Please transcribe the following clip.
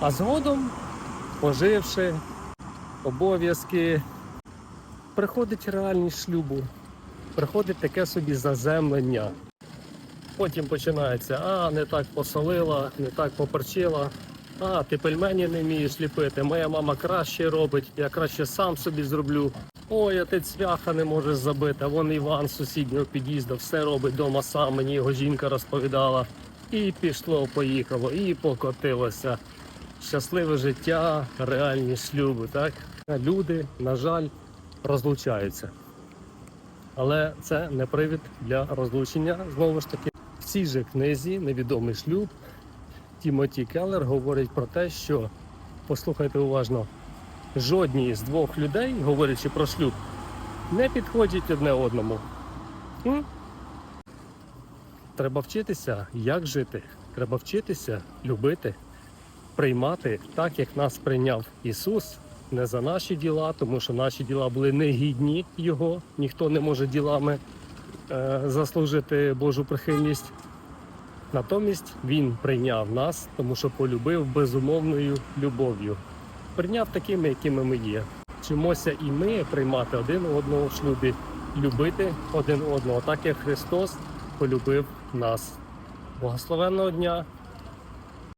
А згодом, поживши обов'язки, приходить реальність шлюбу, приходить таке собі заземлення. Потім починається, а не так посолила, не так поперчила. А, ти пельмені не вмієш ліпити. Моя мама краще робить, я краще сам собі зроблю. Ой, а ти цвяха не можеш забити. а Вон Іван сусіднього під'їзду все робить вдома сам. Мені його жінка розповідала. І пішло, поїхало, і покотилося. Щасливе життя, реальні шлюби, так? Люди, на жаль, розлучаються. Але це не привід для розлучення. Знову ж таки, в цій же книзі Невідомий шлюб Тімоті Келлер говорить про те, що послухайте уважно, жодній з двох людей, говорячи про шлюб, не підходять одне одному. М? Треба вчитися, як жити. Треба вчитися любити, приймати так, як нас прийняв Ісус. Не за наші діла, тому що наші діла були негідні Його. Ніхто не може ділами е, заслужити Божу прихильність. Натомість Він прийняв нас, тому що полюбив безумовною любов'ю. Прийняв такими, якими ми є. Вчимося і ми приймати один одного в шлюбі, любити один одного, так як Христос полюбив нас. Благословенного дня!